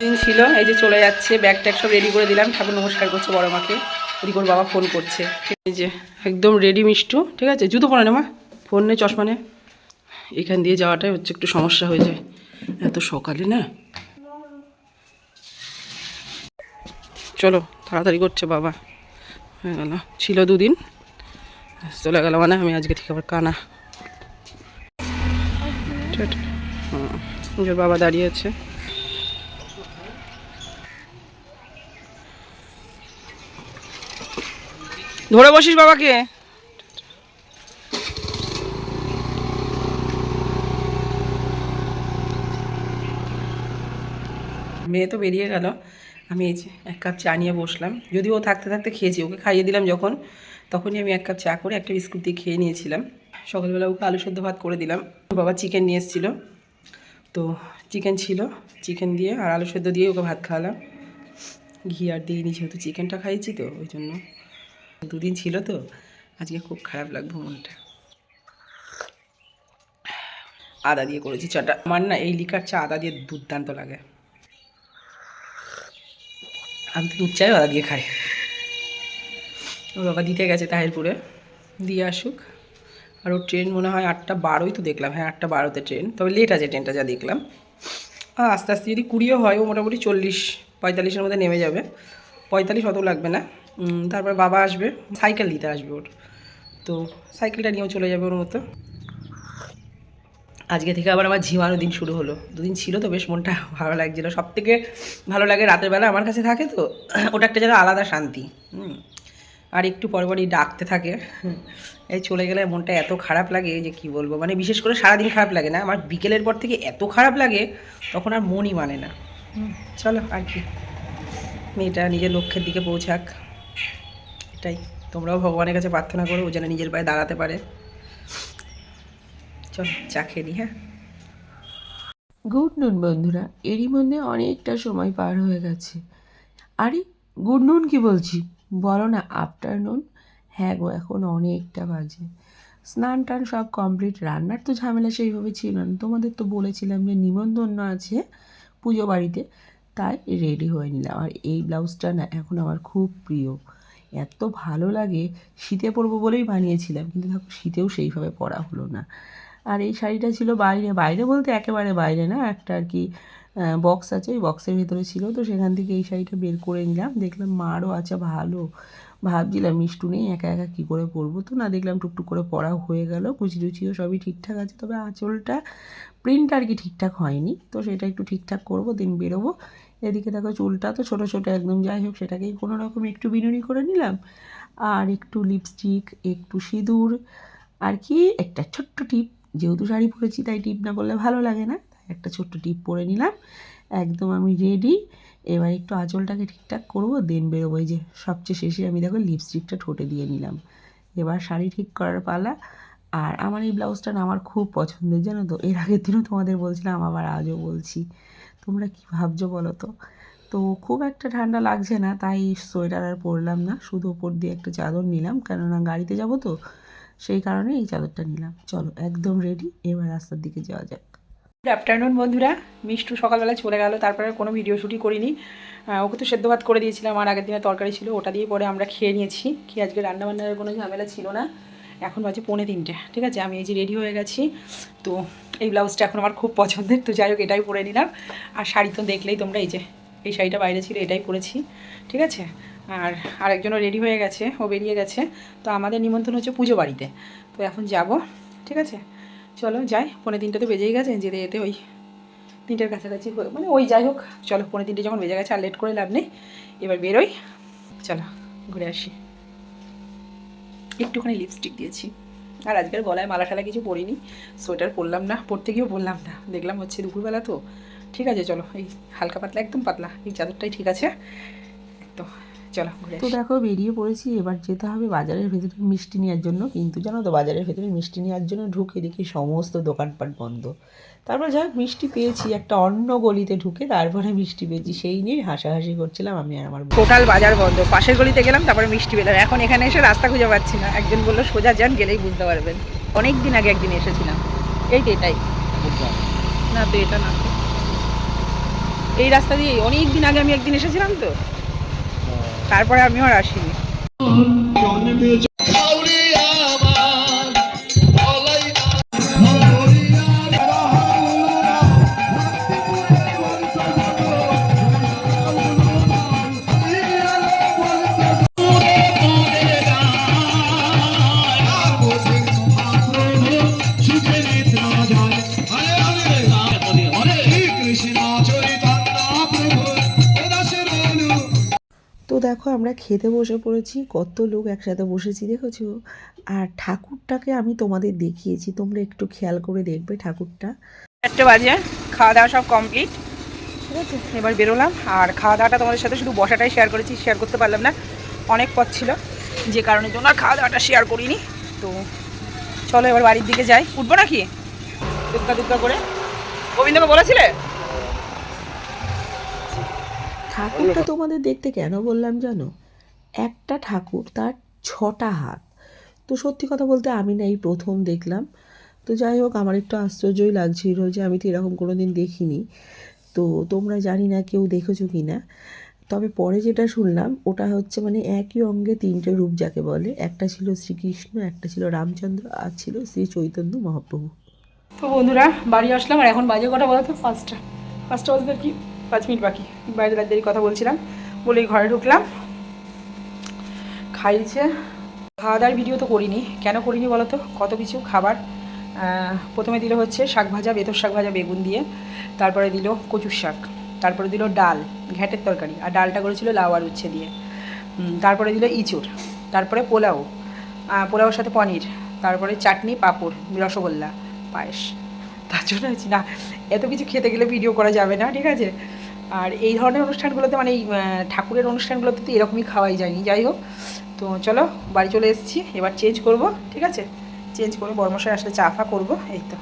দিন ছিল, এই যে চলে যাচ্ছে ব্যাগ ট্যাগ সব রেডি করে দিলাম। ঠাকুর নমস্কার করছে বড় মাকে। ওর বাবা ফোন করছে। এই যে, একদম রেডি মিষ্টু, ঠিক আছে? জুতো পরে না মা ফোন নেই চশমা নে। এখান দিয়ে যাওয়াটাই হচ্ছে একটু সমস্যা হয়ে যায়। এত সকালে না। চলো, তাড়াতাড়ি করছে বাবা। হয়ে গেল। ছিল দুদিন। চলে গেল মানে আমি আজকে ঠিক আবার কানা। নিজের বাবা দাঁড়িয়ে আছে। ধরে বসিস বাবাকে। মেয়ে তো বেরিয়ে গেল। আমি এই যে এক কাপ চা নিয়ে বসলাম। যদিও ও থাকতে থাকতে খেয়েছি, ওকে খাইয়ে দিলাম যখন, তখনই আমি এক কাপ চা করে একটা বিস্কুট দিয়ে খেয়ে নিয়েছিলাম। সকালবেলা ওকে আলু সেদ্ধ ভাত করে দিলাম। বাবা চিকেন নিয়ে এসেছিল। তো চিকেন ছিল চিকেন দিয়ে আর আলু সেদ্ধ দিয়ে ওকে ভাত খাওয়ালাম। ঘি আর দিয়ে দিইনি, যেহেতু চিকেনটা খাইয়েছি তো, ওই জন্য। দুদিন ছিল তো, আজকে খুব খারাপ লাগবে মনটা। আদা দিয়ে করেছি চাটা। আমার না এই লিকার চা, আদা দিয়ে দুর্দান্ত লাগে। আমি তো দুধ চাই আদা দিয়ে খাই। ওর বাবা দিতে গেছে তাহিরপুরে। দিয়ে আসুক। আর ওর ট্রেন মনে হয় আটটা বারোই তো দেখলাম। হ্যাঁ আটটা বারোতে ট্রেন। তবে লেট আছে ট্রেনটা, যা দেখলাম। আর আস্তে আস্তে যদি কুড়িও হয়, ও মোটামুটি চল্লিশ, পঁয়তাল্লিশের মধ্যে নেমে যাবে। পঁয়তাল্লিশ অত লাগবে না। তারপর বাবা আসবে সাইকেল নিতে আসবে ওর। তো সাইকেলটা নিয়েও চলে যাবে ওর মতো। আজকে থেকে আবার আমার ঝিমানো দিন শুরু হলো। দুদিন ছিল তো বেশ মনটা ভালো লাগছিল। সব থেকে ভালো লাগে রাতের বেলা আমার কাছে থাকে তো ওটা একটা যেন আলাদা শান্তি। হুম। আর একটু পর পরই ডাকতে থাকে। এই চলে গেলে মনটা এত খারাপ লাগে যে কি বলব? মানে বিশেষ করে সারাদিন খারাপ লাগে না। আমার বিকেলের পর থেকে এত খারাপ লাগে তখন আর মনই মানে না। চলো আর কি। মেয়েটা নিজের লক্ষ্যের দিকে পৌঁছাক। এটাই তোমরাও ভগবানের কাছে প্রার্থনা করো, ও যেন নিজের পায়ে দাঁড়াতে পারে। চল, চা খেয়ে নিই হ্যাঁ? গুড নুন, বন্ধুরা। এরই মধ্যে অনেকটা সময় পার হয়ে গেছে। আরে, গুড নুন কি বলছি? বলো না, আফটারনুন? হ্যাঁ গো, এখন অনেকটা বাজে। স্নান টান সব কমপ্লিট। রান্নার তো ঝামেলা সেইভাবে ছিল না। তোমাদের তো বলেছিলাম যে নিমন্ত্রণ আছে পুজো বাড়িতে, তাই রেডি হয়ে নিলাম। আর এই ব্লাউজটা না, এখন আমার খুব প্রিয়। এত ভালো লাগে। শীতে পরবো বলেই বানিয়েছিলাম, কিন্তু দেখো শীতেও সেইভাবে পরা হলো না। আর এই শাড়িটা ছিল বাইরে বাইরে বলতে একেবারে বাইরে না, একটা আর কি বক্স আছে, ওই বক্সের ভেতরে ছিল। তো সেখান থেকে এই শাড়িটা বের করে নিলাম, দেখলাম মারও আছে, ভালো। ভাবছিলাম, মিষ্টু নেই, একা একা কী করে পরবো? তো না, দেখলাম টুকটুক করে পড়া হয়ে গেল, কুচি টুচিও সবই ঠিকঠাক আছে, তবে আঁচলটা প্রিন্ট আর কি ঠিকঠাক হয়নি। তো সেটা একটু ঠিকঠাক করব, দিন বেরোবো। এদিকে দেখো চুলটা তো ছোটো ছোটো একদম, যাই হোক সেটাকেই কোনো রকম একটু বিনুনি করে নিলাম। আর একটু লিপস্টিক একটু সিঁদুর, আর কি একটা ছোট্ট টিপ, যেহেতু শাড়ি পরেছি তাই টিপ না করলে ভালো লাগে না, তাই একটা ছোট্ট টিপ পরে নিলাম। একদম আমি রেডি এবার একটু আঁচলটাকে ঠিকঠাক করব দেন বেরোবো। এই যে সবচেয়ে শেষে আমি দেখো লিপস্টিকটা ঠোঁটে দিয়ে নিলাম। এবার শাড়ি ঠিক করার পালা। আর আমার এই ব্লাউজটা না আমার খুব পছন্দের, জানো তো? এর আগের দিনও তোমাদের বলছিলাম, আবার আজও বলছি। তোমরা কি ভাবছ বলো তো? তো খুব একটা ঠান্ডা লাগছে না, তাই সোয়েটার আর পরলাম না। শুধু ওপর দিয়ে একটা চাদর নিলাম, কেননা গাড়িতে যাব তো, সেই কারণে এই চাদরটা নিলাম। চলো, একদম রেডি এবার রাস্তার দিকে যাওয়া যাক। গুড আফটারনুন বন্ধুরা, মিষ্টু সকালবেলা চলে গেল, তারপরে কোনো ভিডিও শ্যুটই করিনি। ওকে তো সেদ্ধ ভাত করে দিয়েছিলাম, আর আগের দিনে তরকারি ছিল, ওটা দিয়ে পরে আমরা খেয়ে নিয়েছি। কি, আজকে রান্নাবান্নার কোনো ঝামেলা ছিল না? এখন বাজে পৌনে তিনটে, ঠিক আছে? আমি এই যে রেডি হয়ে গেছি। তো এই ব্লাউজটা এখন আমার খুব পছন্দের, তো যাই হোক, এটাই পরে নিলাম। আর শাড়ি তো দেখলেই তোমরা এই যে, এই শাড়িটা বাইরে ছিল, এটাই পরেছি, ঠিক আছে? আর আরেকজনও রেডি হয়ে গেছে, ও বেরিয়ে গেছে। তো আমাদের নিমন্ত্রণ হচ্ছে পুজো বাড়িতে। তো এখন যাব, ঠিক আছে? চলো, যাই, পৌনে তিনটে তো বেজেই গেছে, যেতে যেতে ওই তিনটের কাছাকাছি মানে ওই যাই হোক, চলো, পৌনে তিনটে যখন বেজে গেছে, আর লেট করে লাভ নেই। এবার বেরোই, চলো, ঘুরে আসি। একটুখানি লিপস্টিক দিয়েছি। আর আজকের গলায় মালা ঠালা কিছু পরিনি সোয়েটার পরলাম না পরতে গিয়েও বললাম না। দেখলাম হচ্ছে দুপুরবেলা তো। ঠিক আছে, চলো, এই হালকা পাতলা, একদম পাতলা, এই চাদরটাই ঠিক আছে। তো চলো তো দেখো বেরিয়ে পড়েছি এবার যেতে হবে বাজারের ভেতরে মিষ্টি নেওয়ার জন্য। কিন্তু জানো তো বাজারের ভেতরে মিষ্টি নেওয়ার জন্য ঢুকে দেখি সমস্ত দোকানপাট বন্ধ। তারপর যাই মিষ্টি পেয়েছি একটা অন্য গলিতে ঢুকে তারপরে মিষ্টি পেয়েছি। সেই নিয়ে হাসাহাসি করছিলাম আমি আর আমার। টোটাল বাজার বন্ধ। পাশের গলিতে গেলাম তারপরে মিষ্টি পেলাম। এখন এখানে এসে রাস্তা খুঁজে পাচ্ছি না। একজন বলল সোজা যান গেলেই বুঝতে পারবেন। অনেক দিন আগে একদিন এসেছিলাম। এই তো এটাই। না তো এটা না। এই রাস্তা দিয়ে অনেক দিন আগে আমি একদিন এসেছিলাম তো। তারপরে আমিও আর আসিনি। দেখো আমরা খেতে বসে পড়েছি, কত লোক একসাথে বসেছি, দেখেছ? আর ঠাকুরটাকে আমি তোমাদের দেখিয়েছি, তোমরা একটু খেয়াল করে দেখবে ঠাকুরটা। চারটে বাজে খাওয়া দাওয়া সব কমপ্লিট ঠিক আছে, এবার বেরোলাম। আর খাওয়া দাওয়াটা তোমাদের সাথে শুধু বসাটাই শেয়ার করেছি শেয়ার করতে পারলাম না। অনেক পথ ছিল, যে কারণের জন্য খাওয়া দাওয়াটা শেয়ার করিনি। তো চলো এবার বাড়ির দিকে যাই। উঠবো নাকি? দুগ্গা দুগ্গা করে। গোবিন্দকে বলেছিলে? ঠাকুরটা তোমাদের দেখতে কেন বললাম জানো? একটা ঠাকুর তার ছটা হাত। তো সত্যি কথা বলতে আমি না এই প্রথম দেখলাম। তো যাই হোক আমার একটু আশ্চর্যই লাগছিল যে আমি তো এরকম কোনো দিন দেখিনি। তো তোমরা জানি না কেউ দেখেছ কি না তবে পরে যেটা শুনলাম ওটা হচ্ছে মানে একই অঙ্গে তিনটে রূপ যাকে বলে। একটা ছিল শ্রীকৃষ্ণ একটা ছিল রামচন্দ্র আর ছিল শ্রী চৈতন্য মহাপ্রভু। তো বন্ধুরা বাড়ি আসলাম আর এখন বাজে কটা বলো তো? পাঁচটা। পাঁচটা বাজতে কি? পাঁচ মিনিট বাকি, বাইরে দেরি কথা বলছিলাম বলে ঘরে ঢুকলাম। খাইছে খাওয়া দাওয়ার ভিডিও তো করিনি। কেন করিনি বলো তো কত কিছু খাবার। প্রথমে দিল হচ্ছে শাক ভাজা, বেতর শাক ভাজা, বেগুন দিয়ে। তারপরে দিল কচুর শাক। তারপরে দিল ডাল, ঘ্যাটের তরকারি। আর ডালটা করেছিল লাউ আর উচ্ছে দিয়ে। তারপরে দিল ইঁচুর তারপরে পোলাও। পোলাওর সাথে পনির। তারপরে চাটনি, পাঁপড়, রসগোল্লা, পায়েস। তার জন্য না, এত কিছু খেতে গেলে ভিডিও করা যাবে না, ঠিক আছে? আর এই ধরনের অনুষ্ঠানগুলোতে মানে এই ঠাকুরের অনুষ্ঠানগুলোতে তো এরকমই খাওয়াই যায়নি যাই হোক, তো চলো বাড়ি চলে এসেছি। এবার চেঞ্জ করব, ঠিক আছে? চেঞ্জ করে বর্মশাই আসলে চা ফা করব, এই তো।